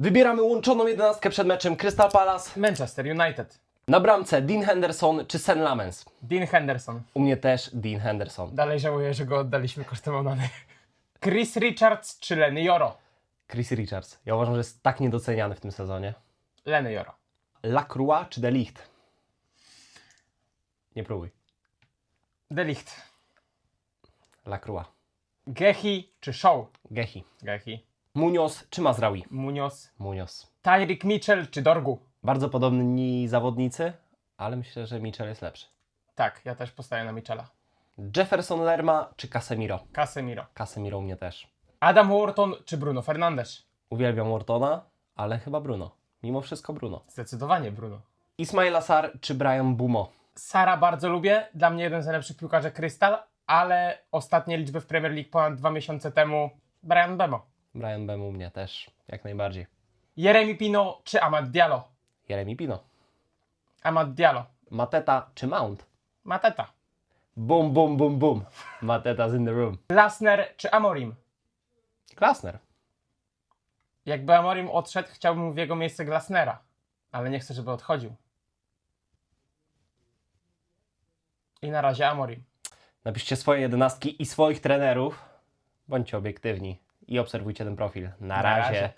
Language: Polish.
Wybieramy łączoną jedenastkę przed meczem Crystal Palace. Manchester United. Na bramce Dean Henderson czy Sen Lamens. Dean Henderson. U mnie też Dean Henderson. Dalej żałuję, że go oddaliśmy kosztem Onany. Chris Richards czy Lenny Joro? Chris Richards. Ja uważam, że jest tak niedoceniany w tym sezonie. Lenny Joro. Lacroix czy De Ligt? Nie próbuj. De Ligt. Lacroix. Gehi czy Shaw? Gehi. Gehi. Munoz czy Mazraoui? Munoz. Munoz. Tyreek Mitchell czy Dorgu? Bardzo podobni zawodnicy, ale myślę, że Mitchell jest lepszy. Tak, ja też postaję na Mitchella. Jefferson Lerma czy Casemiro? Casemiro. Casemiro u mnie też. Adam Wharton czy Bruno Fernandes? Uwielbiam Ortona, ale chyba Bruno. Mimo wszystko Bruno. Zdecydowanie Bruno. Ismail Assar czy Brian Bumo? Sara bardzo lubię. Dla mnie jeden z najlepszych piłkarzy Krystal, ale ostatnie liczby w Premier League ponad dwa miesiące temu Brian Bemo. Brian Bem u mnie też, jak najbardziej. Jeremy Pino czy Amad Diallo? Jeremy Pino. Amad Diallo. Mateta czy Mount? Mateta. Boom, boom, boom, boom. Mateta's in the room. Glasner czy Amorim? Klasner. Jakby Amorim odszedł, chciałbym w jego miejsce Glasnera, ale nie chcę, żeby odchodził. I na razie Amorim. Napiszcie swoje jedenastki i swoich trenerów. Bądźcie obiektywni i obserwujcie ten profil. Na, Na razie. razie.